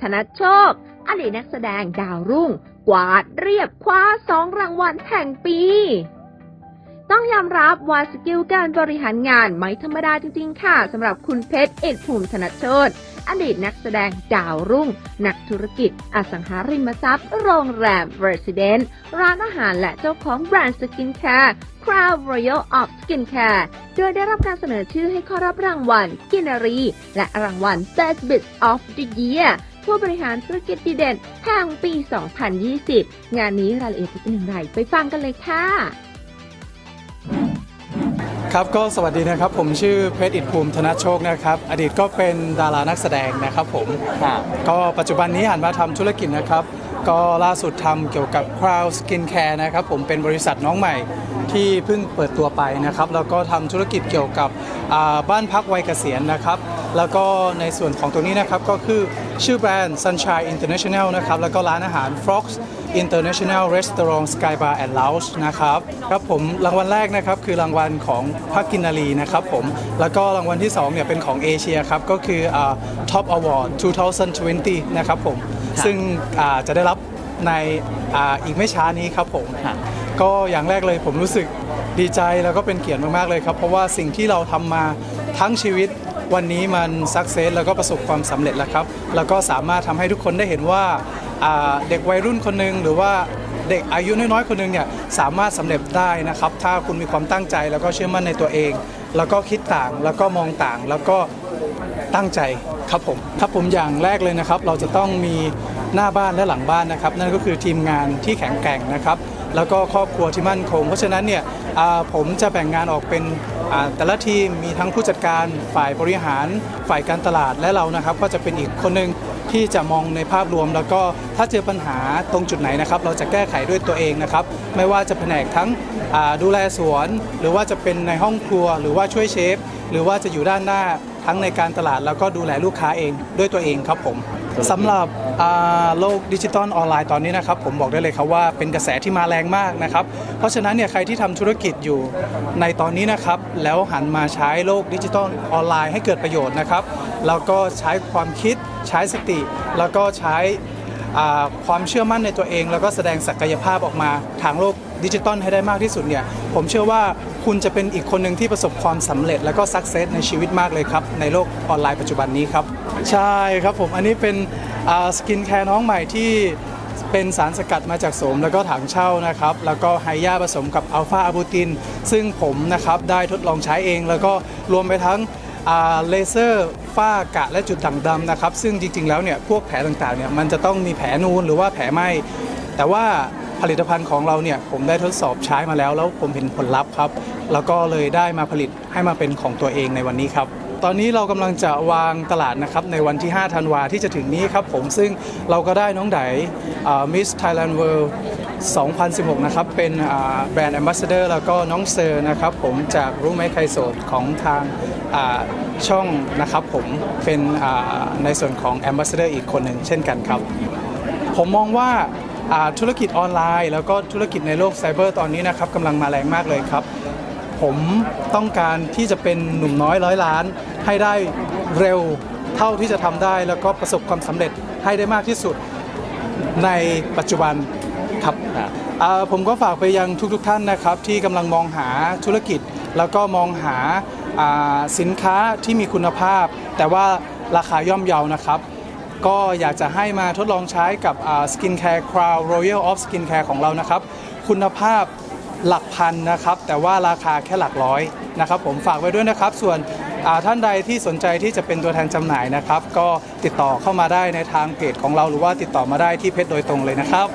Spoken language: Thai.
ธนโชค อดีตนักแสดงดาวรุ่ง กวาดเรียบคว้าสองรางวัลแห่งปี ต้องยอมรับว่าสกิลการบริหารงานไม่ธรรมดาจริงๆ ค่ะสำหรับคุณเพชรเอกภูมิธนโชตอดีตนักแสดงดาวรุ่ง นักธุรกิจ อสังหาริมทรัพย์ โรงแรม Resident ร้านอาหารและเจ้าของแบรนด์สกินแคร์ Crown Royal of Skincare โดยได้รับการเสนอชื่อให้เข้ารับรางวัลกินรี และรางวัล Best Biz of the Year ผู้บริหารธุรกิจดีเด่นแห่งปี 2020 งานนี้รายละเอียดจะเป็นอย่างไรไปฟังกันเลยค่ะครับก็สวัสดีนะครับผมชื่อเพชรอิทภูมิธนโชคนะครับอดีตก็เป็นดารานักแสดงนะครับผมค่ะก็ปัจจุบันนี้หันมาทำธุรกิจนะครับ ก็ล่าสุดทำเกี่ยวกับ Crown Skin Care นะครับผมเป็นบริษัทน้องใหม่ ที่เพิ่งเปิดตัวไปนะครับ แล้วก็ทำธุรกิจเกี่ยวกับอ่าบ้านพักวัยเกษียณนะครับ แล้วก็ในส่วนของตัวนี้นะครับก็คือชื่อแบรนด์ Sunshine International นะครับ แล้วก็ร้านอาหาร Frogs International Restaurant Sky Bar and Lounge นะครับครับผมรางวัลแรกนะครับคือรางวัลของพักกินนารีนะครับผมแล้วก็รางวัลที่2เนี่ยเป็นของเอเชียครับก็คืออ่า Top Award 2020 นะครับผมครับซึ่งอ่าจะได้รับ ในอ่าอีกไม่ช้านี้ครับผมค่ะก็อย่างแรกเลยผมรู้สึกดีใจแล้วก็เป็นเกียรติมากๆเลยครับ เพราะว่าสิ่งที่เราทำมาทั้งชีวิตวันนี้มันสักเซสแล้วก็ประสบความสำเร็จแล้วครับ แล้วก็สามารถทำให้ทุกคนได้เห็นว่าอ่าเด็กวัยรุ่นคนหนึ่งหรือว่าเด็กอายุน้อยๆคนหนึ่งเนี่ยสามารถสำเร็จได้นะครับ ถ้าคุณมีความตั้งใจแล้วก็เชื่อมั่นในตัวเอง แล้วก็คิดต่างแล้วก็มองต่างแล้วก็ตั้งใจครับผมครับผมอย่างแรกเลยนะครับ เราจะต้องมี หน้าบ้านและหลังบ้านนะครับ นั่นก็คือทีมงานที่แข็งแกร่งนะครับ แล้วก็ครอบครัวที่มั่นคง เพราะฉะนั้นเนี่ยผมจะแบ่งงานออกเป็นแต่ละทีมมีทั้งผู้จัดการฝ่ายบริหาร ฝ่ายการตลาดและเรานะครับ ก็จะเป็นอีกคนหนึ่งที่จะมองในภาพรวม แล้วก็ถ้าเจอปัญหาตรงจุดไหนนะครับ เราจะแก้ไขด้วยตัวเองนะครับ ไม่ว่าจะแผนกทั้งดูแลสวน หรือว่าจะเป็นในห้องครัว หรือว่าช่วยเชฟ หรือว่าจะอยู่ด้านหน้า ทั้งในการตลาดแล้วก็ดูแลลูกค้าเองด้วยตัวเองครับผมสำหรับโลกดิจิตอลออนไลน์ตอนนี้นะครับผมบอกได้เลยครับว่าเป็นกระแสที่มาแรงมากนะครับ เพราะฉะนั้นเนี่ยใครที่ทำธุรกิจอยู่ในตอนนี้นะครับ แล้วหันมาใช้โลกดิจิตอลออนไลน์ให้เกิดประโยชน์นะครับแล้วก็ใช้ความคิดใช้สติ แล้วก็ใช้ความเชื่อมั่นในตัวเอง แล้วก็แสดงศักยภาพออกมาทางโลก ดิจิตอลให้ได้มากที่สุดเนี่ยผมเชื่อว่าคุณจะเป็นอีกคนหนึ่งที่ประสบความสำเร็จ แล้วก็สักเซสในชีวิตมากเลยครับ ในโลกออนไลน์ปัจจุบันนี้ครับ ใช่ครับผมอันนี้เป็นสกินแคร์น้องใหม่ที่เป็นสารสกัดมาจากโสมแล้วก็ถังเช่านะครับ แล้วก็ไฮยาผสมกับอัลฟาอะบูติน ซึ่งผมนะครับได้ทดลองใช้เอง แล้วก็รวมไปทั้งเลเซอร์ฝ้ากระและจุดด่างดำนะครับ ซึ่งจริงๆแล้วเนี่ยพวกแผลต่างๆเนี่ยมันจะต้องมีแผลนูนหรือว่าแผลไหมแต่ว่า ผลิตภัณฑ์ของเราเนี่ยผมได้ทดสอบใช้มาแล้ว แล้วผมเห็นผลลัพธ์ครับ แล้วก็เลยได้มาผลิตให้มาเป็นของตัวเองในวันนี้ครับ ตอนนี้เรากำลังจะวางตลาดนะครับในวันที่ 5 ธันวาที่จะถึงนี้ครับผมซึ่งเราก็ได้น้องไดมิสไทยแลนด์เวิลด์2016 นะครับ เป็นแบรนด์แอมบาสเดอร์แล้วก็น้องเซอร์นะครับ ผมจากรู้ไหมใครโสดของทางช่องนะครับ ผมเป็นในส่วนของแอมบาสเดอร์อีกคนหนึ่งเช่นกันครับ ผมมองว่า ธุรกิจออนไลน์ แล้วก็ธุรกิจในโลกไซเบอร์ตอนนี้นะครับกำลังมาแรงมากเลยครับ ผมต้องการที่จะเป็นหนุ่มน้อยร้อยล้าน ให้ได้เร็วเท่าที่จะทำได้ แล้วก็ประสบความสำเร็จให้ได้มากที่สุดในปัจจุบันครับอ่าผมก็ฝากไปยังทุกๆทท่านนะครับ ที่กำลังมองหาธุรกิจ แล้วก็มองหาอ่าสินค้าที่มีคุณภาพ แต่ว่าราคาย่อมเยานะครับ ก็อยากจะให้มาทดลองใช้กับสกินแคร์คราวรอยัลออฟสกินแคร์ของเรานะครับ คุณภาพหลักพันนะครับ แต่ว่าราคาแค่หลักร้อยนะครับ ผมฝากไว้ด้วยนะครับ ส่วนท่านใดที่สนใจที่จะเป็นตัวแทนจำหน่ายนะครับ ก็ติดต่อเข้ามาได้ในทางเพจของเราหรือว่าติดต่อมาได้ที่เพจโดยตรงเลยนะครับ